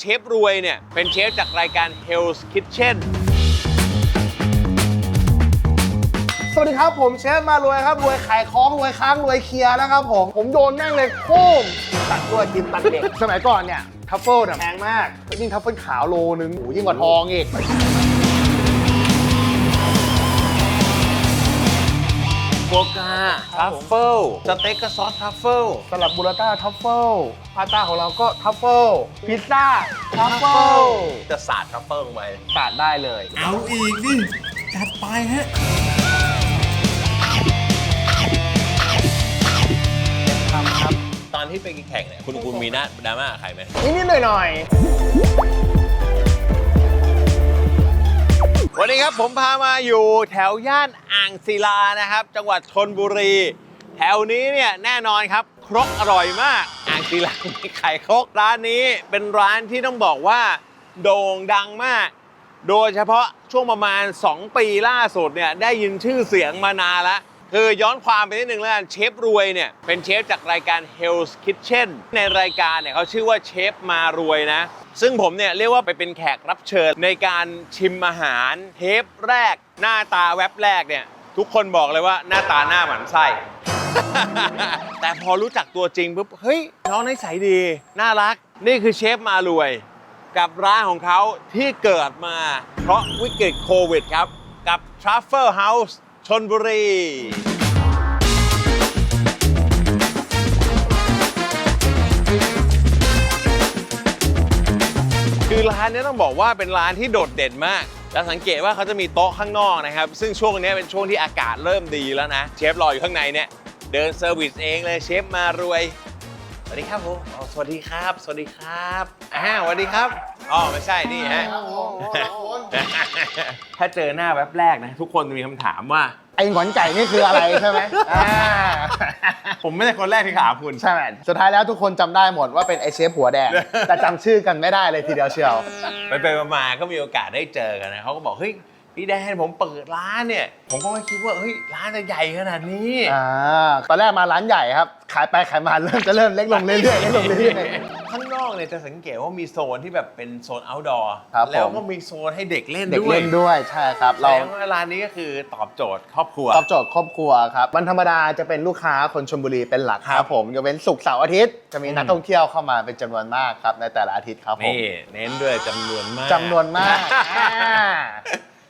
เชฟรวยเนี่ย เป็นเชฟจากรายการ Hell's Kitchen สวัสดีครับ ผมเชฟมารวยครับ รวยขายของรวยค้างรวยเคลียร์นะครับผม ผมโดนแม่งเลยโค้มตัดด้วยกินตัดเด็ก สมัยก่อนเนี่ย ทัฟเฟิลเนี่ยแพงมากยิ่งทัฟเฟิลขาวโลนึงโอ้โหยิ่งกว่าทองอีก ทัฟเฟิลสเต็กกับซอสทัฟเฟิลสลับบูราต้าทัฟเฟิลพาสต้าของเราก็ทัฟเฟิลพิซซ่าทัฟเฟิลจะสาดทัฟเฟิลลงไปตัดได้เลย เอาอีกดิจัดไปฮะทำครับ ตอนที่ไปแข่งเนี่ยคุณคุณมีหน้าดราม่ากับใครไหมนิดๆหน่อย วันนี้ครับผมพามาอยู่แถวย่านอ่างศิลานะครับ จังหวัดชนบุรี แถวนี้เนี่ยแน่นอนครับ ครกอร่อยมาก อ่างศิลามีไข่ครกร้านนี้เป็นร้านที่ต้องบอกว่า โด่งดังมาก โดยเฉพาะช่วงประมาณ 2 ปีล่าสุดเนี่ยได้ยินชื่อเสียงมานานแล้ว คือย้อนความไปนิดนึงแล้วกันเชฟรวยเนี่ย เป็นเชฟจากรายการ Hell's Kitchen ในรายการเนี่ยเขาชื่อว่าเชฟมารวยนะ ซึ่งผมเนี่ยเรียกว่าไปเป็นแขกรับเชิญในการชิมอาหารเทปแรก หน้าตาแว็บแรกเนี่ย ทุกคนบอกเลยว่าหน้าตาหน้าหมันไส้ แต่พอรู้จักตัวจริงปุ๊บเฮ้ยน้องนิสัยดี น่ารัก นี่คือเชฟมารวย กับร้านของเขาที่เกิดมา เพราะวิกฤตโควิดครับกับ Truffle House ชนบุรีคือร้านเนี้ต้องบอกว่าเป็นร้านที่โดดเด่นมากจะสังเกตว่าเขาจะมีโต๊ะข้างนอกนะครับ ซึ่งช่วงนี้เป็นช่วงที่อากาศเริ่มดีแล้วนะ เชฟรออยู่ข้างในเนี่ย เดินเซอร์วิสเองเลยเชฟมารวย สวัสดีครับผมอ๋อสวัสดีครับ สวัสดีครับอ่าสวัสดีครับอ๋อไม่ใช่นี่ฮะ ถ้าเจอหน้าแว็บแรกนะ ทุกคนจะมีคำถามว่า ไอ้หงอนไก่นี่คืออะไรใช่ไหมอ่าผมไม่ใช่คนแรกที่ถามคุณ ใช่ไหมสุดท้ายแล้วทุกคนจำได้หมดว่าเป็นไอเชฟหัวแดง แต่จำชื่อกันไม่ได้เลยทีเดียวเชียว ไปไปๆมาๆก็มีโอกาสได้เจอกันนะเขาก็บอกเฮ้ย พี่แดนผมเปิดร้านเนี่ย ผมก็ไม่คิดว่าเฮ้ยร้านจะใหญ่ขนาดนี้อ่าตอนแรกมาร้านใหญ่ครับ ขายไปขายมาเริ่มจะเริ่มเล็กลงเรื่อยๆเล็กลงเรื่อยข้างนอกเนี่ยจะสังเกตว่ามีโซนที่แบบเป็นโซน outdoor ครับผมแล้วก็มีโซนให้เด็กเล่นๆเด็กด้วยเล่นด้วยใช่ครับแสเราดงว่าร้านนี้ก็คือตอบโจทย์ครอบครัวตอบโจทย์ครอบครัวครับวันธรรมดาจะเป็นลูกค้าคนชลบุรีเป็นหลักครับครับผมยกเว้นศุกร์เสาร์อาทิตย์จะมีนักอืมท่องเที่ยวเข้ามาเป็นจำนวนมากครับในแต่ละอาทิตย์ครับผมนี่เน้นด้วยจำนวนมากจำนวนมากอ่า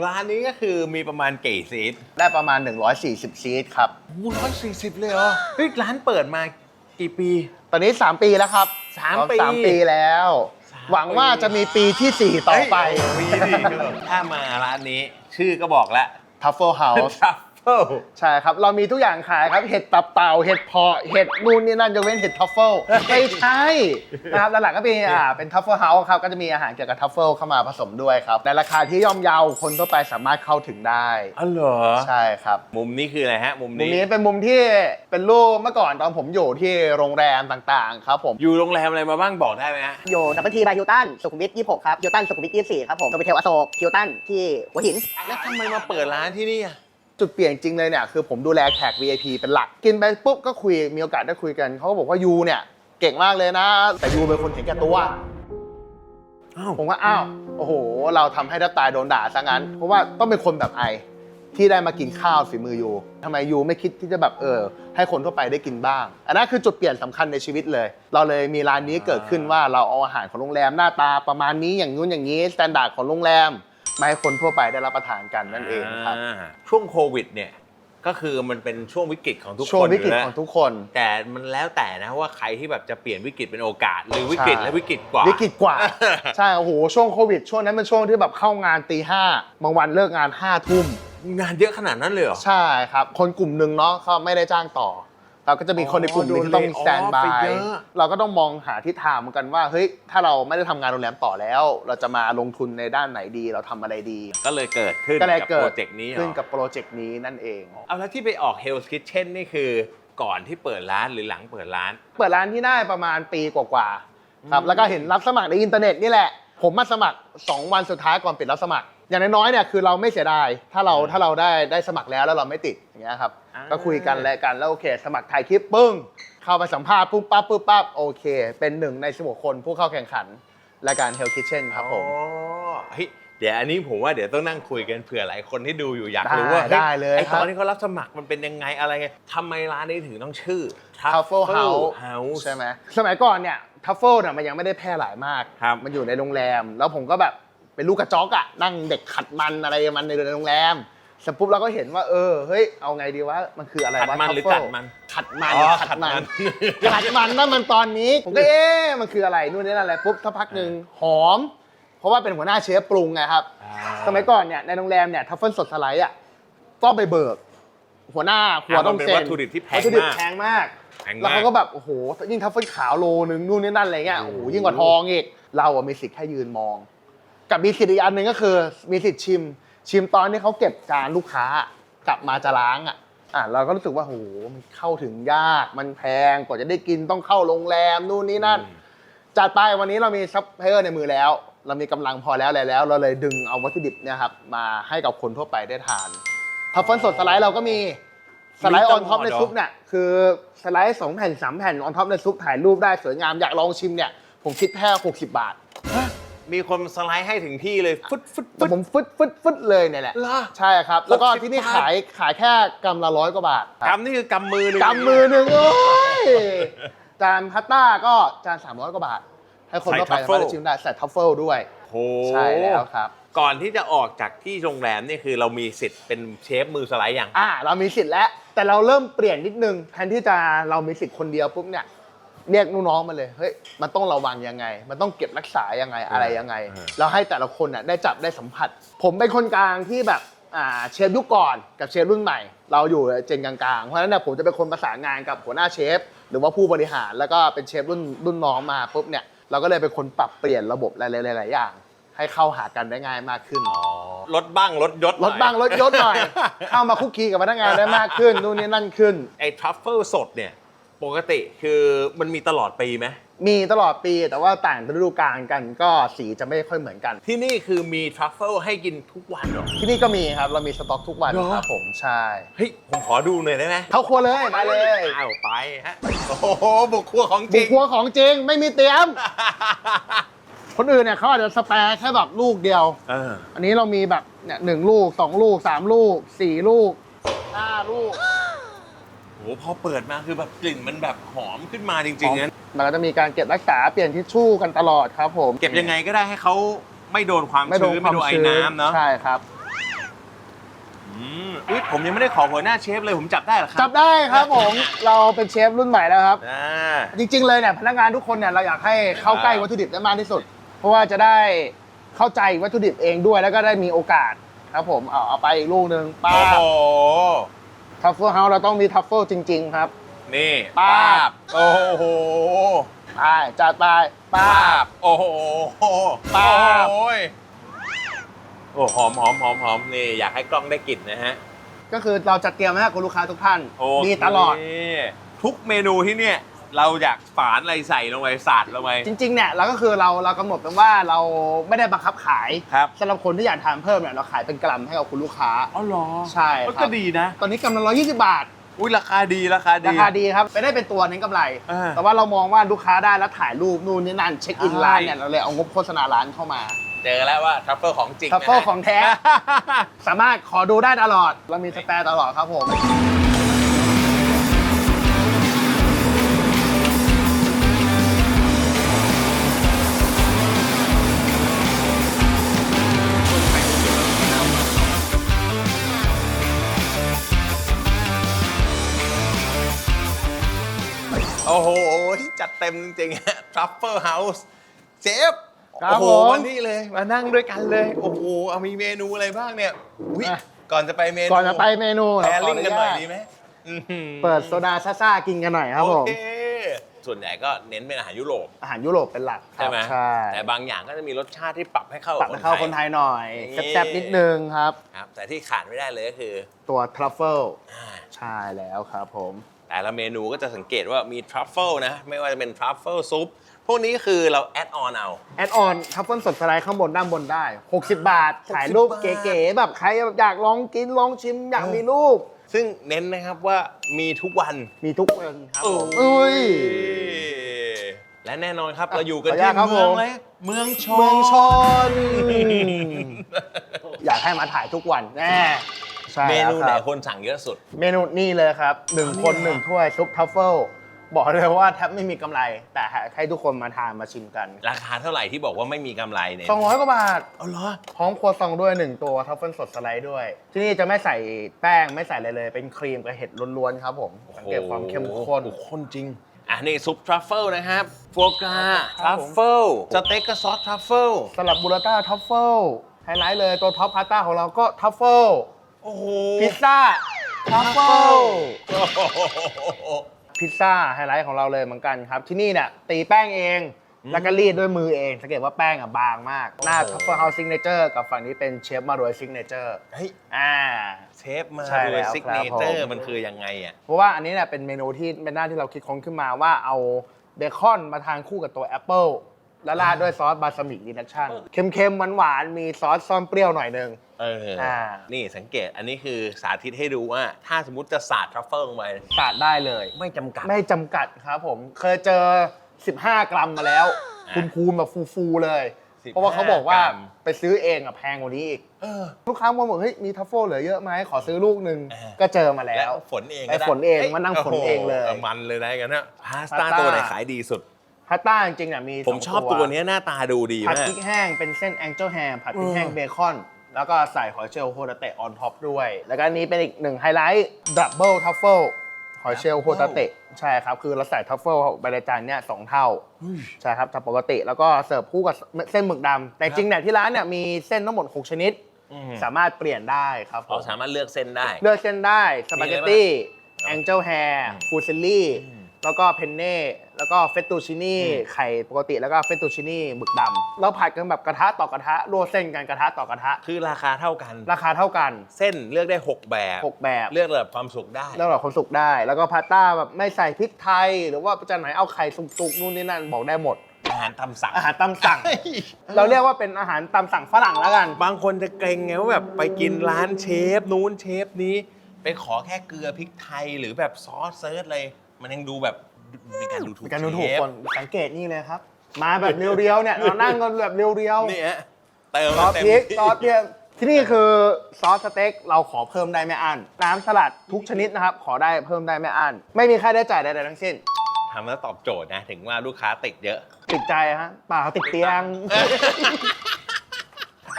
ร้านนี้ก็คือมีประมาณกี่ซีทได้ประมาณ 140 ซีทครับร้อยสี่สิบเลยเหรอเฮ้ยร้านเปิดมากี่ปี ตอนนี้ 3 ปีแล้วครับสามอ๋อปี สามปีแล้วสามหวังว่าจะมีปีที่4 ต่อไปเฮ้ยโอ้โหดีดีถ้ามาร้านนี้ ชื่อก็บอกแล้ว Truffle House ทรัฟเฟิลใช่ครับ เรามีทุกอย่างขายครับ เห็ดตับเต่า เห็ดเพาะ เห็ดนู่นนี่นั่นยกเว้นเห็ดทัฟเฟิลไม่ใช่นะครับแล้วหลังก็มีอ่าเป็นทัฟเฟิลเฮาส์ครับ ก็จะมีอาหารเกี่ยวกับทัฟเฟิลเข้ามาผสมด้วยครับ ในราคาที่ย่อมเยาคนทั่วไปสามารถเข้าถึงได้อ๋อเหรอใช่ครับ มุมนี้คืออะไรฮะ มุมมุมนี้นี้เป็นมุมที่เป็นรูปเมื่อก่อนตอนผมอยู่ที่โรงแรมต่างๆ ครับผม อยู่โรงแรมอะไรมาบ้างบอกได้ไหมฮะ อยู่ดับเบิลทีบายฮิลตันสุขุมวิท26 ครับฮิลตันสุขุมวิท24 ครับผมโนบิเทลอโศกฮิลตันที่หัวหิน แล้วทำไมมาเปิดร้านที่นี่อะ จุดเปลี่ยนจริงเลยเนี่ยคือผมดูแลแขก VIP เป็นหลัก กินไปปุ๊บก็คุยมีโอกาสได้คุยกันเขาก็บอกว่ายูเนี่ยเก่งมากเลยนะ แต่ยูเป็นคนเห็นแก่ตัวอ้าวผมว่าอ้าวโอ้โห เราทำให้แทบตายโดนด่าซะงั้น เพราะว่าต้องเป็นคนแบบไอที่ได้มากินข้าวฝีมือยูทำไมยูไม่คิดที่จะแบบเออ ให้คนทั่วไปได้กินบ้าง อันนั้นคือจุดเปลี่ยนสำคัญในชีวิตเลย เราเลยมีร้านนี้เกิดขึ้นว่าเราเอาอาหารของโรงแรมหน้าตาประมาณนี้อย่างนู้นอย่างนี้สแตนดาร์ดของโรงแรม มาให้คนทั่วไปได้รับประทานกันนั่นเองครับาช่วงโควิดเนี่ยก็คือมันเป็นช่วงวิกฤตของทุกคนช่วงวิกฤตยู่แล้ของทุกคน แต่มันแล้วแต่นะว่าใครที่แบบจะเปลี่ยนวิกฤตเป็นโอกาส หรือวิกฤตใช่ และวิกฤตกว่า วิกฤตกว่า ใช่โอ้โหช่วงโควิด ช่วงนั้นเป็นช่วงที่แบบเข้างานตีห้าบางวันเลิกงานห้าทุ่ม งานเยอะขนาดนั้นเลยเหรอ ใช่ครับ คนกลุ่มหนึ่งเนาะเขาไม่ได้จ้างต่อ เราก็จะมีคนในกลุ่มหนึงที่ต้องโดน lay สแตน off บาไปยเยอะ เราก็ต้องมองหาทิศทางเหมือนกันว่าเฮ้ยถ้าเราไม่ได้ทำงานโรงแรมต่อแล้ว เราจะมาลงทุนในด้านไหนดี เราทำอะไรดี ก็เลยเกิดขึ้นก็เลยกับเกิโปดรเจกต์นี้เหรขึ้นอกับโปรเจกต์นี้นั่นเอง เอาแล้วที่ไปออก Hell's Kitchen นี่คือก่อนที่เปิดร้านหรือหลังเปิดร้าน เปิดร้านที่ได้ประมาณปีกว่าๆครับอืมแล้วก็เห็นรับสมัครในอินเทอร์เน็ตนี่แหละ ผมมาสมัคร 2 วันสุดท้ายก่อนปิดรับสมัคร อย่างน้อยๆเนี่ยคือเราไม่เสียดายถ้าเราถ้าเราได้ได้สมัครแล้วแล้วเราไม่ติดอย่างเงี้ยครับ ก็คุยกันแลกกันแล้วโอเค สมัครถ่ายคลิปปึ้ง เข้าไปสัมภาษณ์ปุ๊บปั๊บปุ๊บปั๊บโอเค เป็นหนึ่งใน16คนผู้เข้าแข่งขันรายการ Hell Kitchen ครับผมอ๋อเฮ้ยเดี๋ยวอันนี้ผมว่าเดี๋ยวต้องนั่งคุยกันเผื่อหลายคนที่ดูอยู่อยากได้รู้ว่าฮ้ได้เลยไอครัตบอนที่เขารับสมัครมันเป็นยังไงอะไรไงทำไมร้านนี้ถึงต้องชื่อ Truffle House House ใช่ไหมสมัยก่อนเนี่ยทัฟเฟิลเนี่ยมันยังไม่ได้แพร่หลายมากครับมันอยู่ในโรงแรม แล้วผมก็แบบเป็นลูกกระจอกอะนั่งเด็กขัดมันอะไรมันในโรงแรม เสร็จปุ๊บเราก็เห็นว่า เออเฮ้ยเอาไงดีวะมันคืออะไรขัดวะมันหรือ truffle กัดมัน ขัดมันอ๋อขัดมันขัดมัน ขัดมันนั่นมันตอนนี้ผมก็เอ๊ะมันคืออะไรนู่นนี่นั่นอะไรปุ๊บสักพักหนึ่งหอม เพราะว่าเป็นหัวหน้าเชฟปรุงไงครับ สมัยก่อนเนี่ยในโรงแรมเนี่ยทัฟเฟิลสดสไลด์อะต้องไปเบิก หัวหน้าหัวอะต้มัมนเป็นเส้นวัตถุดิบที่แพงวัตถุดิบมากแพงมาก แพงมาก แล้วเขาก็แบบโอ้โหยิ่งทัฟเฟิลขาวโลนึงนู่นนี่นั่นอะไรเงี้ยโอ้โหยิ่งกว่าทองอีกเราอะมีสิทธิ์แค่ยืนมอง กับมีสิทธิ์อีกอันหนึ่งก็คือมีสิทธิ์ชิม ชิมตอนที่เขาเก็บจานลูกค้ากลับมาจะล้างอะอะเราก็รู้สึกว่าโอ้โหมันเข้าถึงยากมันแพงกว่าจะได้กินต้องเข้าโรงแรมนู่นนี่นั่นจัดไปวันนี้เรามีซัพพลายเออร์ในมือแล้ว เรามีกำลังพอแล้วอะไรแล้ว เราเลยดึงเอาวัตถุดิบเนี่ยครับมาให้กับคนทั่วไปได้ทานทัฟเฟิลสดสไลด์เราก็มีสไลด์ออนท็อปในซุปเนี่ยคือสไลด์สองแผ่นสามแผ่นออนท็อปในซุปถ่ายรูปได้สวยงามอยากลองชิมเนี่ยผมคิดแค่60บาท มีคนสไลด์ให้ถึงที่เลยฟึดฟึดแต่ฟึดผมฟึดฟึดฟึดเลยเนี่ยแหละเหรอใช่ครับ แล้วก็60ที่นี่บาท ขายขายแค่กำละร้อยกว่าบาทครับกำนี่คือกำมือหนึงกำมือหนึ่งโอ้ยจานพาสต้าก็จาน300กว่าบาท ให้คนทั่วไปสามารถได้ชิมได้ใส่ทัฟเฟิลด้วยโหใช่แล้วครับ ก่อนที่จะออกจากที่โรงแรมนี่คือเรามีสิทธิ์เป็นเชฟมือสไลด์อย่าง อ่าเรามีสิทธิ์แล้วแต่เราเริ่มเปลี่ยนนิดนึงแทนที่จะเรามีสิทธิ์คนเดียวปุ๊บเนี่ย เรียกลูกน้องมาเลยเฮ้ยมันต้องระวังยังไง มันต้องเก็บรักษายังไงอะไรยังไงเออเราให้แต่ละคนน่ะได้จับได้สัมผัส ผมเป็นคนกลางที่แบบอ่าเชฟยุคก่อนกับเชฟรุ่นใหม่ เราอยู่เจนกลางๆเพราะฉะนั้นเนี่ยผมจะเป็นคนประสานงานกับหัวหน้าเชฟ หรือว่าผู้บริหารแล้วก็เป็นเชฟรุ่นรุ่นน้องมาปุ๊บเนี่ยเราก็เลยเป็นคนปรับเปลี่ยนระบบหลายๆอย่าง ให้เข้าหากันได้ง่ายมากขึ้นลดบ้างลดยศหน่ลอยดบ้างลดยศหน่อย เข้ามาคุกคีกับพนักงานได้มากขึ้นนู่นนี่นั่นขึ้นไอ้ทรัฟเฟิลสดเนี่ย ปกติคือมันมีตลอดปีไหมมีตลอดปีแต่ว่าต่างฤดูกาลกันก็สีจะไม่ค่อยเหมือนกัน ที่นี่คือมีทรัฟเฟิลให้กินทุกวันเหรอ ที่นี่ก็มีครับ เรามีสต็อกทุกวันเหรอ ครับผมใช่เฮ้ย ผมขอดูหน่อยได้ไหมเข้าครัวเลยมาเลยอ้าวไปฮะ โอ้โห บุกครัวของจบุริกง ครัวของจริงไม่มีเตรียม คนอื่นเนี่ยเขาอาจจะสแปร์แค่แบบลูกเดียว เอออันนี้เรามีแบบเนี่ยหนึ่งลูกสองลูกสามลูกสี่ลูกห้าลูกโหพอเปิดมาคือแบบกลิ่นมันแบบหอมขึ้นมาจริงๆนะมันก็จะมีการเก็บรักษาเปลี่ยนทิชชู่กันตลอดครับ ผมเก็บยังไงก็ได้ให้เขาไม่โดนความไม่โดนชื้นควาไม่มโดนไอ้ชื้นน้ำเนาะใช่ครับอืมอุ๊ยผมยังไม่ได้ขอหัวหน้าเชฟเลยผมจับได้เหรอครัจับได้ครับผมเราเป็นเชฟรุ่นใหม่แล้วครับอ่าจริง ๆ เลยเนี่ยพนักงานทุกคนเนี่ยเราอยากให้เข้าใกล้อ่าวัตถุดิบได้มากที่สุด เพราะว่าจะได้เข้าใจวัตถุดิบเองด้วยแล้วก็ได้มีโอกาสครับผมเอาเอาไปอีกลูกหนึ่งป้าโอ้โห ทัฟเฟิลเฮาส์เราต้องมีทัฟเฟิลจริง ๆ ครับ นี่ป้าบ โอ้โหไปจัดไปป้าป้าบบโอ้โหป้าบ โอ้ยโอ้หอมหอมหอมหอมนี่อยากให้กล้องได้กลิ่นนะฮะ ก็คือเราจะเตรียมไว้ให้คุณลูกค้าทุกท่านโอเค มีตลอด ทุกเมนูที่เนี่ย เราอยากฝานอะไรใส่ลงไปสาดลงไป จริงๆเนี่ยเราก็คือเราเรากำหนดเป็นว่าเราไม่ได้บังคับขายครับสำหรับคนที่อยากทานเพิ่มเนี่ยเราขายเป็นกรัมให้กับคุณลูกค้า อ๋อเหรอใช่ครับก็ดีนะ ตอนนี้กรัมละร้อยยี่สิบบาท อุ้ยราคาดีราคาดี ราคาดีครับไม่ได้เป็นตัวเน้นกำไร อ่าแต่ว่าเรามองว่าลูกค้าได้แล้วถ่ายรูปนู่นนี่นั่นเช็คอินใช่ ร้านเนี่ยเราเลยเอางบโฆษณาร้านเข้ามาเจอแล้วว่าทรัฟเฟิลของจริงทัฟเฟิลนะฮะ ของแท้ สามารถขอดูได้ตลอด เรามีสแปร์ตลอดครับผม โอ้โห จัดเต็มจริงๆ Truffle House เจฟครับโอ้โหผม วันนี้เลยมานั่งด้วยกันเลย โอ้โห เอามีเมนูอะไรบ้างเนี่ยอุ๊ยอะ ก่อนจะไปเมนูก่อนจะไปเมนูแพรเราขลิ่งกันหน่อยดีไหมอื้อหือเปิดโซดาซ่าๆกินกันหน่อยครับผโอมเค ส่วนใหญ่ก็เน้นเป็นอาหารยุโรป อาหารยุโรปเป็นหลักครัใช่บไหมใช่แต่บางอย่างก็จะมีรสชาติที่ปรับให้เข้าปรับให้เข้าคนไทยหน่อยแซ่บๆนิดนึงครับ ครับ แต่ที่ขาดไม่ได้เลยก็คือตัวทรัฟเฟิลอ่าใช่แล้วครับผม แต่ละเมนูก็จะสังเกตว่ามีทรัฟเฟิลนะ ไม่ว่าจะเป็นทรัฟเฟิลซุปพวกนี้คือเราแอดออนเอา แอดออนทัฟเฟิลสดสไลด์ข้างบนด้านบนได้ 60 บาท60ถ่ายรูปบาทเก๋ๆแบบใครอยากลองกินลองชิมอยากมีรูป ซึ่งเน้นนะครับว่ามีทุกวันมีทุกวันครับผมโอ้อุ้ย และแน่นอนครับอะเราอยู่กันขออนุที่ญาตครับเมืองผม เลยเมืองชเมืองชน อยากให้มาถ่ายทุกวันแน่ ใช่เมนูไหนครับ คนสั่งเยอะสุด เมนูนี่เลยครับหนึ่งคนหนึ่งถ้วยซุปทัฟเฟิลบอกเลยว่าแทบไม่มีกำไร แต่ให้ทุกคนมาทานมาชิมกันราคาเท่าไหร่ที่บอกว่าไม่มีกำไรเนี่ย200กว่าบาท เอาเหรอ พร้อมครัวซองด้วย 1 ตัวทัฟเฟิลสดสไลด์ด้วย ที่นี่จะไม่ใส่แป้งไม่ใส่อะไรเลย เป็นครีมกับเห็ดล้วนๆครับผมสังเกตความเข้มข้น โอ้โหข้นจริง อะ นี่ซุปทรัฟเฟิลนะครับฟัวกราคทรัรับฟผมเฟิล สเต็กกับซอสทรัฟเฟิล สลับบูราต้าทัฟเฟิลไฮไลท์เลยตัวท็อปพาสต้าของเราก็ทัฟเฟิล โอ้โหพิซซ่าทัฟเฟิลพิซซ่าไฮไลท์ของเราเลยเหมือนกันครับ ที่นี่เนี่ยตีแป้งเอง แล้วก็รีดด้วยมือเอง สังเกตว่าแป้งอะบางมาก หน้าทัฟเฟิลเฮาส์ซิงเนเจอร์กับฝั่งนี้เป็นเชฟมารวยซิงเนเจอร์เฮ้ย อ่า เชฟมาใช่ด้แล้ววยซิกครัเนบเจอร์ผมมันคือยังไงอะ เพราะว่าอันนี้เนี่ยเป็นเมนูที่เป็นหน้าที่เราคิดค้นขึ้นมาว่าเอาเบคอนมาทานคู่กับตัวแอปเปิลแล้วราดด้วยซอสบาสมิกดีนักชั่นเค็มๆหวานๆมีซอสซ่อนเปรี้ยวหน่อยนึง เอออ่านี่สังเกตอันนี้คือสาธิตให้ดูว่า ถ้าสมมติจะสาดทรัฟเฟิลลงไปสาดได้เลย ไม่จำกัด ไม่จำกัดครับผมเคยเจอ 15 กรัมมาแล้ว อ่าคุณภูมิแบบฟูๆเลย 15เพราะว่าเขาบอกว่ากรัม ไปซื้อเองอะแพงกว่านี้อีกเออ ลูกค้ามาบอกเฮ้ยมีทัฟเฟิลเหลือเยอะไหมขอซื้อลูกหนึ่งอ่า ก็เจอมาแล้แล้ววฝนเองไอ้ก็ด้ฝนเองฮ้ยมานั่งฝนเองเลยโโหมันเลยนะกันนะพาสต้าพาสต้า ตัวไหนขายดีสุด พาสต้าจริงๆเนี่ยมีผมสงชอบตัวเนี้ยหน้าตาดูดีผัดมากพริกแห้งเป็นเส้นแองเจิลแฮมผัดพริกแห้งเออเบคอน แล้วก็ใส่หอยเชลล์โฮตาเตะออนท็อปด้วย แล้วก็อันนี้เป็นอีกหนึ่งไฮไลท์ดับเบิลทัฟเฟิลหอยเชลล์โฮตาเตะใช่ครับ คือเราใส่ทัฟเฟิลไปในจานเนี่ยสองเท่า ใช่ครับจากปกติแล้วก็เสิร์ฟคู่กับเส้นหมึกดำแต่จริงๆเนี่ยที่ร้านเนี่ยมีเส้นทั้งหมด 6 ชนิด อืมสามารถเปลี่ยนได้ครับผเรามสามารถเลือกเส้นได้ เลือกเส้นได้สปาเกตตี้มีอะไรบ้างแองเจิลแฮร์อืมฟูซิลลี่อืมแล้วก็เพนเน่ แล้วก็เฟตตูชินี่อืมไข่ปกติแล้วก็เฟตตูชินี่หมึกดำเราผัดกันแบบกระทะต่อกระทะรวเส้นกันกระทะต่อกระทะ คือราคาเท่ากัน ราคาเท่ากัน เส้นเลือกได้ 6 แบบ 6 แบบ เลือกระดับความสุขได้เรื่องแบบคนสุกได้ แล้วก็พาสต้าแบบไม่ใส่พริกไทย หรือว่าจะไหนเอาไข่สุกๆนู่นนี่นั่นบอกได้หมดอาหารตามสั่งอาหารตามสั่ง เราเรียกว่าเป็นอาหารตามสั่งฝรั่งแล้วกัน บางคนจะเกรงไงว่าแบบไปกินร้านเชฟนู้นเชฟนี้ ไปขอแค่เกลือพริกไทยหรือแบบซอสเซิร์ชเลย มันยังดูแบบ มีการดูถูกเป็นการดูถูกเชฟคนสังเกตนี่เลยครับ มาแบบเรียวๆเนี่ยเรานั่งกันแบบเรียวนี่ฮะเติมๆซอสเต็มพริกที่ซอสเนี่ยที่นี่คือซอสสเต็กเราขอเพิ่มได้ไม่อั้นน้ำสลัดทุกชนิดนะครับ ขอได้เพิ่มได้ไม่อั้นไม่มีค่าใช้จ่ายใดๆทั้งสิ้นทำแล้วตอบโจทย์นะ ถึงว่าลูกค้าติดเยอะติดใจฮะเปล่าติดเตียง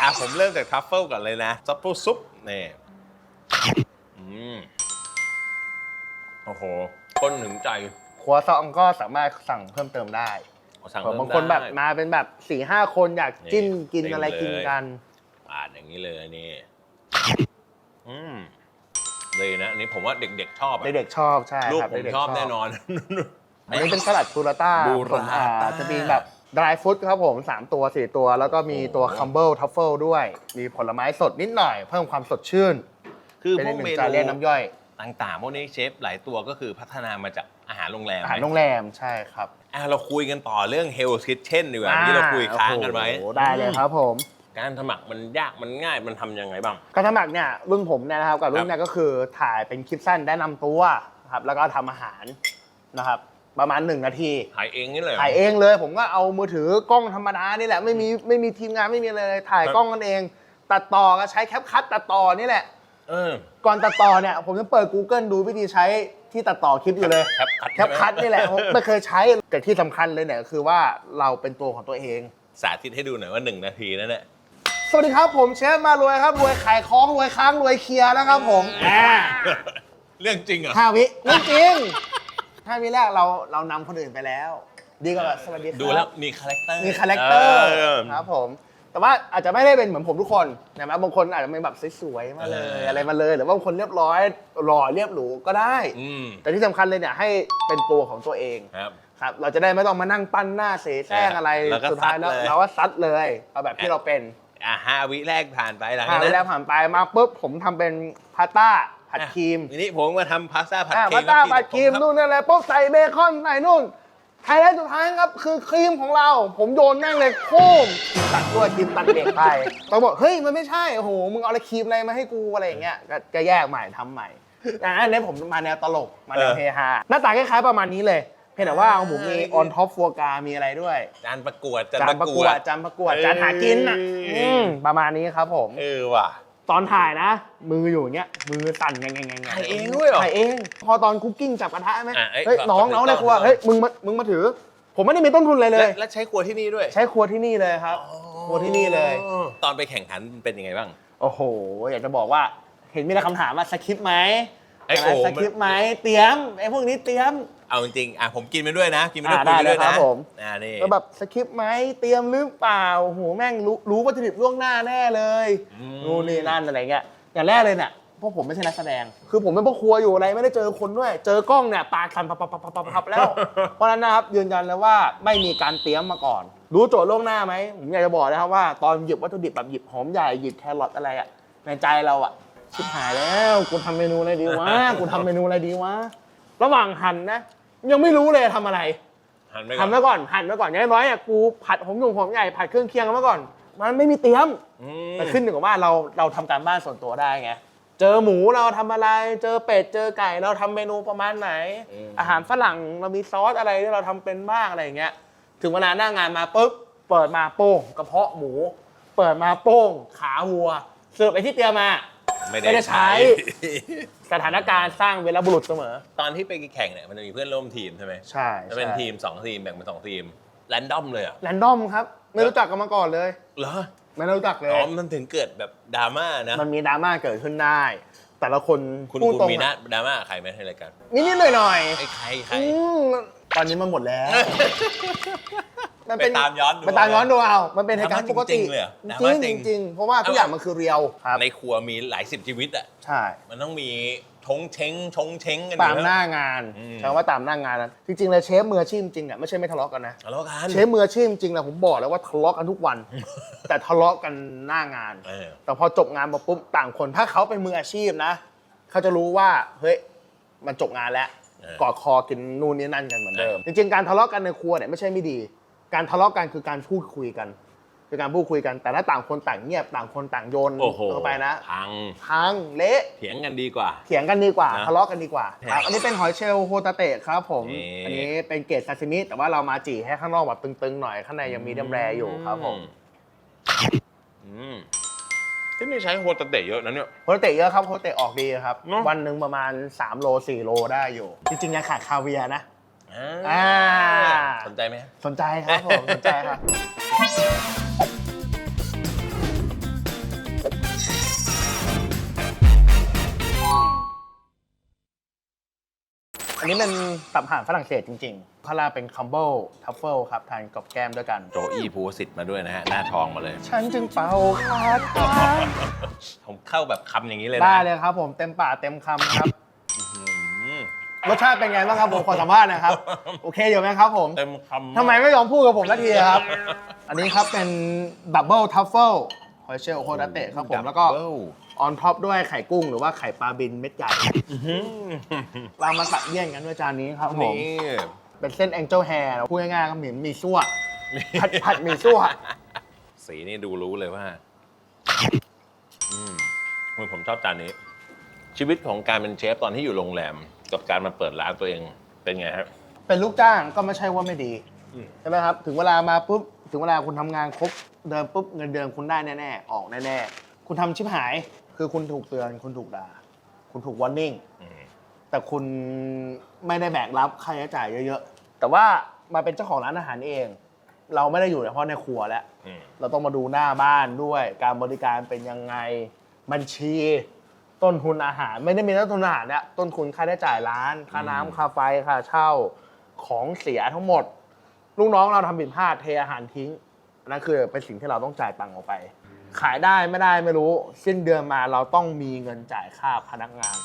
อะผมเริ่มจากทัฟเฟิลก่อนเลยนะทัฟเฟิลซุปนี่อืมโอ้โหก้นถึงใจ ครัวซองก็สามารถสั่งเพิ่มเติมได้สั่งเผื่อเพิ่มบางคนแบบได้ มาเป็นแบบ4ี่ห้าคนอยากจิ้นนี่กินอะไรเต็มเลย กินกันปาดอย่างนี้เลยนี่อืมเลยนะอันนี้ผมว่าเด็กๆชอบอะเด็กๆชอบใช่ลูกครับผมเด็กๆชอบแน่นอน อันนี้เป็นสลัดบูราต้าบูราต้าอ่จะมีแบบดรายฟุตครับผม 3 ตัว 4 ตัว แล้วก็มีตัวโอ้โห คัมเบิลทัฟเฟิลด้วย มีผลไม้สดนิดหน่อย เพิ่มความสดชื่นคือเป็นพวอีกกหเมนึ่งนูจานเรียกน้ำย่อย ต่างๆพวกนี้เชฟหลายตัวก็คือพัฒนามาจากอาหารโรงแรมอาหารไหมโรงแรมใช่ครับอะเราคุยกันต่อเรื่อง Hell's Kitchen ดีกว่าที่เราคุยค้างกันไว้โอ้โหได้เลยครับผม การสมัครมันยากมันง่ายมันทำยังไงบ้าง การสมัครเนี่ยรุ่นผมเนี่ยนะครับกับรุ่ครันบเนี่ยก็คือถ่ายเป็นคลิปสั้นแนะนำตัวครับแล้วก็ทำอาหารนะครับประมาณ 1 นาที ถ่ายเองนี่เลยหรถ่ายเองเลยผมก็เอามือถือกล้องธรรมดานี่แหละไม่มีไม่มีทีมงานไม่มีอะไรเลยถ่ายครับ กล้องกันเอง ตัดต่อก็ใช้แคปคัตตัดต่อนี่แหละ เออ ก่อนตัดต่อเนี่ยผมจะเปิด Google ดูวิธีใช้ที่ตัดต่อคลิปอยู่เลยแคปคัดแคปคัตนี่แหละผมไม่เคยใช้แต่ที่สำคัญเลยเนี่ยคือว่าเราเป็นตัวของตัวเอง สาธิตให้ดูหน่อยว่าหนึ่งนาทีนั่นแหละสวัสดีครับผมเชฟมารวยครับรวยขายของรวยค้างรวยเคลียร์นะครับผมอ่าเรื่องจริงเหรอห้าวิเรื่องจริงห้าวิแรกเราเรานำคนอื่นไปแล้ว ดีกว่าแบบสวัสดีครับ ดูแล้วมีคาแรคเตอร์มีคาแรคเตอร์อครับผม แต่ว่าอาจจะไม่ได้เป็นเหมือนผมทุกคนนะบางคนอาจจะเป็นแบบสวยๆมาเลยเออออะไรมาเลย หรือว่าบางคนเรียบร้อยหล่อเรียบหรูก็ได้ อืมแต่ที่สำคัญเลยเนี่ยให้เป็นตัวของตัวเองครับ ครับ เราจะได้ไม่ต้องมานั่งปั้นหน้าเสแสร้งอะไรแล้วก็สุดท้ายแล้วซัดเลย เราก็ซัดเลยเอาแบบที่เราเป็นอะห้าวิแรกผ่านไปหลังผ่านจากไปนั้นแล้วผ่านไปมาปุ๊บผมทำเป็นพาสต้าผัดครีม ทีนี้ผมมาทำพาสต้าผัดอ่าครีพามสต้าผัดครีมครับนู่นนั่นอะไรปุ๊บใส่เบคอนใส่นู่น ไฮไลท์สุดท้ายครับคือครีมของเรา ผมโยนแม่งเลยโค้มตัดด้วยครีมตัดเด็กไปต้องบอกเฮ้ยมันไม่ใช่โอ้โหมึงเอาอะไรครีมอะไรมาให้กูอะไรอย่างเงี้ยก็ก็แยกใหม่ทำใหม่อ่าอันนี้ผมมาแนวตลกมาแนวเฮฮาหน้าตาคล้ายๆประมาณนี้เลย เพียงแต่ว่าของผมมีออนท็อปฟัวกามีอะไรด้วยจานประกวดจานประกวด จานประกวดเอ้ยจานหากินอะอื มประมาณนี้ครับผม เออว่ะ ตอนถ่ายนะ มืออยู่อย่างเงี้ยมือสั่นแงงแงงแงงถ่ายเองด้วยเหรอถ่ายเอง พอตอนคุกกิ้งจับกระทะไหมอะเอ้ยเฮ้ยขอน้องขอน้องถืในอครัวกล้องเฮ้ยมึงมามึงมาถือ ผมไม่ได้มีต้นทุนเลยเลและยและใช้ครัวที่นี่ด้วยใช้ครัวที่นี่เลยครับ ครัวที่นี่เลย ตอนไปแข่งขันเป็นยังไงบ้าง โอ้โห อยากจะบอกว่าเห็นมีแต่คำถามว่าสคริปต์ไหม ไอ้โอ้สคริปต์ไหมเตรียมไอ้พวกนี้เตรียม เอาจริงๆอะผมกินไปด้วยนะ กินไปด้วยอะคุยไปด้วยได้เลยครันะบผม อ่านี่แล้วแบบสคริปต์ไหมเตรียมหรือเปล่าโอ้โหแม่งรู้รู้วัตถุดิบล่วงหน้าแน่เลยอืมนู่นนี่นั่นอะไรเงี้ยอย่างแรกเลยเนี่ยพวกผมไม่ใช่นักแสดง คือผมเป็นพ่อครัวอยู่อะไรไม่ได้เจอคนด้วย เจอกล้องเนี่ยปากสั่นพับพับพับพับพับแล้ว เพราะฉะนั้นนะครับยืนยันเลยว่าไม่มีการเตรียมมาก่อน รู้โจทย์ล่วงหน้าไหมผมอยากจะบอกนะครับว่าตอนหยิบวัตถุดิบแบบหยิบหอมใหญ่หยิบแครอทอะไรอะในใจเราอะ ชิบหายแล้วกูทำเมนูอะไรดีวะกูทำเมนูอะไรดีวะระหว่างหั่นนะ ยังไม่รู้เลยทำอะไรหันไปก่อหั่นนไว้ก่อนหั่นไว้ก่อนอย่างน้อยๆอะกูผัดหอมหนุ่มหอมใหญ่ผัดเครื่องเคียงไว้ก่อน มันไม่มีเตรียม อืม แต่ขึ้นอยู่กับว่าเราเราทำการบ้านส่วนตัวได้ไง เจอหมูเราทำอะไร เจอเป็ด เจอไก่เราทำเมนูประมาณไหนอาหารฝรั่งเรามีซอสอะไรที่เราทำเป็นบ้างอะไรอย่างเงี้ย ถึงเวลาหน้างานมาปุ๊บ เปิดมาโป้งกระเพาะหมู เปิดมาโป้งขาวัว เสิร์ฟไอ้ที่เตรียมมา ไม่ไม่ได้ได้ใช้ สถานการณ์สร้างเวลาบุรุษเสมอ ตอนที่ไปแข่งเนี่ยมันจะมีเพื่อนร่วมทีมใช่ไหมใช่จะเป็นทีมสองทีมแบ่งเป็นสองทีมแรนดอมเลยเหรอะแรนดอมครับ ไม่รู้จักกันมาก่อนเลย เหรอไม่รู้จักเลย อ๋อมันถึงเกิดแบบดราม่านะ มันมีดราม่าเกิดขึ้นได้ แต่ละคนคุณพูดคุณตรงมีนะอะดราม่ากับใครไหมในรายการนิดๆหน่อยไอ้ใครๆใครอืมตอนนี้มันหมดแล้ว มันไปตามย้อนดูไปตามย้อนดูเอา มันเป็นเหตุการณ์ดราม่าปกติจริงๆเลยเหรอดราจม่าริงจริงจริงๆเพราะว่าทุกอย่างมันคือเรียวครับในครัวมีหลายสิบชีวิตอะใช่ มันต้องมีชงเช้งชงเช้งกันตามอยู่หน้าแล้วงานอืมใช่ว่าตามหน้างานนะจริงๆเลยเชฟมืออาชีพจริงอะไม่ใช่ไม่ทะเลาะกันนะทะเลาะกันเชฟมืออาชีพจริงๆแหละผมบอกแล้วว่าทะเลาะกันทุกวัน แต่ทะเลาะกันหน้างานเออแต่พอจบงานมาปุ๊บต่างคน ถ้าเขาเป็นมืออาชีพนะเขาจะรู้ว่าเฮ้ยมันจบงานแล้วเออกอดคอกินนู่นนี่นั่นกันเหมือนเดิม จริงๆการทะเลาะกันในครัวเนี่ยไม่ใช่ไม่ดี การทะเลาะกันคือการพูดคุยกันคือการพูดคุยกันแต่ถ้าต่างคนต่างเงียบต่างคนต่างโยนโอ้โหเข้าไปนะพังพังเละเถียงกันดีกว่า เถียงกันดีกว่านะทะเลาะกันดีกว่าครับอันนี้เป็นหอยเชลล์โฮตาเตะครับผม นี่ อันนี้เป็นเกรดซาซิมิแต่ว่าเรามาจี่ให้ข้างนอกแบบตึงๆหน่อยข้างในยังมีเดียมแรอยู่ครับผมอืมที่นี่ใช้โฮตาเตะเยอะนะเนี่ย โฮตาเตะเยอะครับโฮตาเตะออกดีครับ เนอะ วันหนึ่งประมาณ 3 โล 4 โลได้อยู่ จริงๆยังขาดคาเวียร์นะ อ่าอ่า สนใจไหมสนใจครับผม สนใจครับ อันนี้เป็นตับห่านฝรั่งเศสจริงๆข้างล่างเป็นคัมเบิลทัฟเฟิลครับ ทานกับแก้มด้วยกัน โจอี้ภูวสิทธิ์มาด้วยนะฮะ หน้าทองมาเลย ฉันจึงเป่าคาถาผมเข้าแบบคำอย่างนี้เลยนะ ได้เลยครับผมเต็มปากเต็มคำครับอืม รสชาติเป็นไงบ้างครับผมขอสัมภาษณ์หนะครับ โอเคอยู่ไหมครับผมเต็มคำทำไมไม่ยอมพูดกับผมสักทีครับ อันนี้ครับเป็นดับเบิลทัฟเฟิลหอยเชลล์โฮตาเตะครับผมแล้วก็ดับเบิ้ออนท็อปด้วยไข่กุ้งหรือว่าไข่ปลาบินเม็ดใหญ่อื้อหือเรามาตัดเลี่ยนกันด้วยจานนี้ครับผม นี่เป็นเส้นแองเจิลแฮร์พูดง่ายๆก็เหมือนมีซั่วผัดผัดหมีซั่วสีนี่ดูรู้เลยว่าอืมผมชอบจานนี้ ชีวิตของการเป็นเชฟตอนที่อยู่โรงแรม กับการมาเปิดร้านตัวเองเป็นไงครับเป็นลูกจ้างก็ไม่ใช่ว่าไม่ดีอืม ใช่ไหมครับ ถึงเวลามาปุ๊บถึงเวลาคุณทำงานครบเดินปุ๊บเงินเดือนคุณได้แน่ๆออกแน่ๆคุณทำชิบหาย คือคุณถูกเตือนคุณถูกด่าคุณถูกวอร์นิ่ง อืมแต่คุณไม่ได้แบกรับค่าใช้จ่ายเยอะๆ แต่ว่ามาเป็นเจ้าของร้านอาหารเอง เราไม่ได้อยู่เฉพาะในครัวแล้ว อืมเราต้องมาดูหน้าบ้านด้วย การบริการเป็นยังไง บัญชี ต้นทุนอาหาร ไม่ได้มีต้นทุนอาหารเนี่ยต้นทุนค่าใช้จ่ายร้าน ค่าน้ำค่าไฟค่าเช่าของเสียทั้งหมด ลูกน้องเราทำผิดพลาดเทอาหารทิ้งอันนั่นคือเป็นสิ่งที่เราต้องจ่ายตังค์ออกไป ขายได้ไม่ได้ไม่รู้สิ้นเดือนมาเราต้องมีเงินจ่ายค่าพนักงาน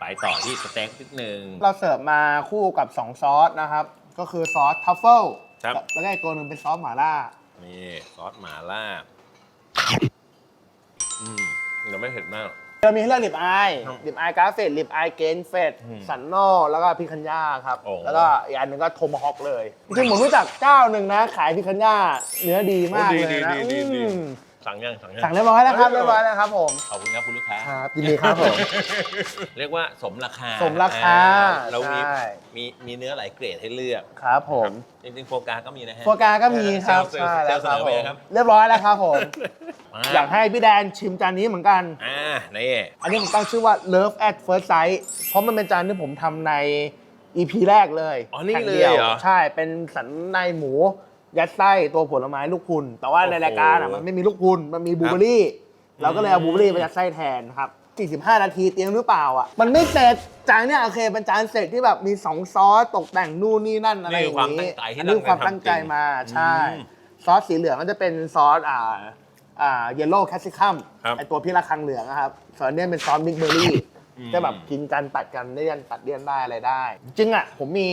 ไปต่อที่สเต็กนิดนึง เราเสิร์ฟมาคู่กับ 2 ซอสนะครับ ก็คือซอสทัฟเฟิลครับ แล้วก็อีกตัวหนึ่งเป็นซอสหม่าล่า นี่ ซอสหม่าล่าอืม ยังไม่เผ็ดมาก เรามีให้เลือกลิบอายครับลิบอายกราฟเฟดลิบอายเกนเฟดอืมสันนอแล้วก็พิคันย่าครับ โอ้ แล้วก็อีกอันหนึ่งก็โทมฮอคเลยจริงๆผมรู้จักเจ้าหนึ่งนะ ขายพิคันย่าเนื้อดีมากโอ้ดีเลยนะดีดีดีอืม สั่งยังสั่งยังสั่งเรียบร้อยแล้วครับเรียบร้อยแล้วครับผมขอบคุณครับคุณลูกค้าครับยินดีครับผมเรียกว่าสมราคาสมราคาอ่เรามีใช่มีมีเนื้อหลายเกรดให้เลือกครับผมจริงๆโฟกาก็มีนะฮะโฟกาก็มีครับเซลล์ใช่แล้วเซคลรับล์ผเสนอมไปครับเรียบร้อยแล้วครับผมมาอยากให้พี่แดนชิมจานนี้เหมือนกันอ่านี่อันนี้ผมตั้งชื่อว่า Love at First Sight เพราะมันเป็นจานที่ผมทำใน EP แรกเลย อ๋อ นี่แข่งเลยดีวเหรอ ใช่ เป็นสันในหมู ยัดไส้ตัวผลไม้ลูกคุณ แต่ว่าในโอ้โหรายการอะมันไม่มีลูกคุณมันมีบลูเบอร์รี่ เราก็เลยเอาบลูเบอร์รี่มายัดไส้แทนครับ45 นาทีเตรียมหรือเปล่าอะมันไม่เสร็จจานเนี้ยโอเคเป็นจานเสร็จที่แบบมี2ซอสตกแต่งนู่นนี่นั่นอะไรอย่างนี่นี้ความตั้งใจที่อันนี้ความตั้งใจทำจริงมาใช่อืมซอสสีเหลืองก็จะเป็นซอสอ่าอ่าเยลโล่แคสซิคัมครับไอตัวพี่ระคังเหลืองอะครับส่วนอันเนี้ยเป็นซอสบิ๊กเบอร์รี่อืม จะแบบกินกันตัดกันได้ยันตัดเลี่ยนได้อะไรได้ จริงอะผมมี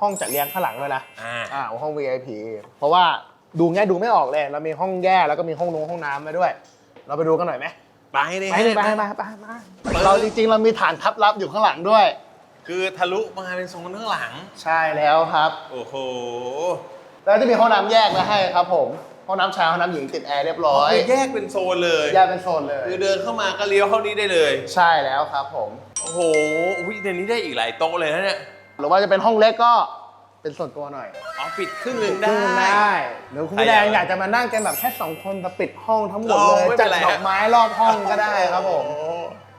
ห้องจัดเลี้ยงข้างหลังด้วยนะอ่าอ่าห้อง VIP เพราะว่าดูง่ายดูไม่ออกเลย เรามีห้องแย่แล้วก็มีห้องนงห้องน้ำมาด้วย เราไปดูกันหน่อยไหมไปเลยไปเลยไปไปไปไปเราจริงๆ เรามีฐานทับลับอยู่ข้างหลังด้วย คือทะลุมาเป็นโซนข้างหลัง ใช่แล้วครับ โอ้โหแล้วจะมีห้องน้ำแยกไว้ให้ครับผม ห้องน้ำชายห้องน้ำหญิงติดแอร์เรียบร้อยคือแยกเป็นโซนเลยแยกเป็นโซนเลย คือเดินเข้ามาก็เลี้ยวเข้านี้ได้เลย ใช่แล้วครับผม โอ้โหอุ้ยในนี้ได้อีกหลายโต๊ะเลยนะเนี่ยหรือว่าจะเป็นห้องเล็กก็เป็นส่วนตัวหน่อยอ๋อปิดครึ่งหนึ่งขึ้ได้นได้หรือคุณพี่แดงอยากจะมานั่งกันแบบแค่สองคนแต่ปิดห้องทั้งหมดอ๋เลอยไม่เป็จัดนไรดอกไม้รอบห้องก็ได้ครับผม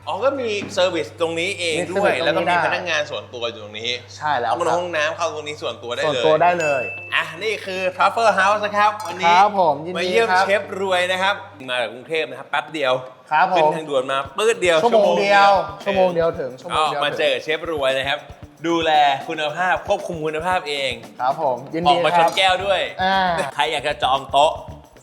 อ๋อก็มีเซอร์วิสตรงนี้เองมีด้วย service แล้วก็ตรงนี้มีได้ พนักงานส่วนตัวอยู่ตรงนี้ใช่แล้วเอามาครับห้องน้ำเข้าตรงนี้ส่วนตัวได้ส่วนเลย ตัวได้เลย อะนี่คือ Truffle House นะครับ วันนี้ครับผมยินดีมาเยี่ยมครับ เชฟรวยนะครับ มาจากกรุงเทพนะครับแป๊บเดียวครับผขึ้นมทางด่วนมาปื้ดเดียวชั่วโมงเดียวชั่วโมงเดียวถึงชั่วโมก็งเดียวมาเจถึงอเชฟรวยนะครับ ดูแลคุณภาพควบคุมคุณภาพเอง ครับผมยินออดีกมาคชรันบแก้วด้วย อ่า ใครอยากจะจองโต๊ะ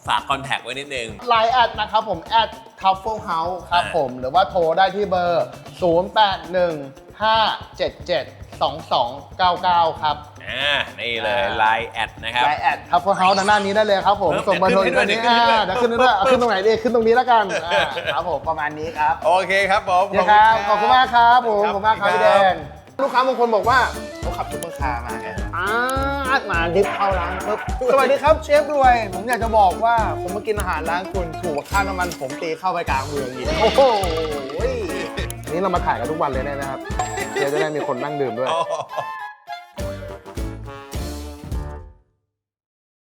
ฝากคอนแทคไว้นิดนึง ไลน์แอดนะครับผมแอด Truffle House ครับอ่าผม หรือว่าโทรได้ที่เบอร์ 0815772299 ครับอ่า นี่เลยอ่าไลน์แอดนะครับ ไลน์แอด Truffle House ทางด้านนี้ได้เลยครับผมเพิ่มส่งมาโทรเดี๋ยวขึ้นให้ด้วยอ่าเดี๋เดี๋ยยววขึ้ขึ้นนให้ด้วยด้วยเอาขึ้นตรงไหนดี ขึ้นตรงนี้แล้วกันอ่าครับผมประมาณนี้ครับโอเคครับผมเนี่ยครับขอบคุณมากครับผมคขรัอบคุณมากครับพี่แดงลูกค้าบางคนบอกว่าเขาขับซุปเปอร์คาร์มาไงอ่า มาดิฟเข้าร้านปุ๊บสวัสดีครับเชฟรวย ผมอยากจะบอกว่าผมมากินอาหารร้านคุณถูกกว่าค่าน้ำมันผมตีเข้าไปกลางเมืองอีกโอ้โหนี่เรามาถ่ายกันทุกวันเลยได้ไหมครับเดี๋ยวจะได้มีคนนั่งดื่มด้วยอ๋อ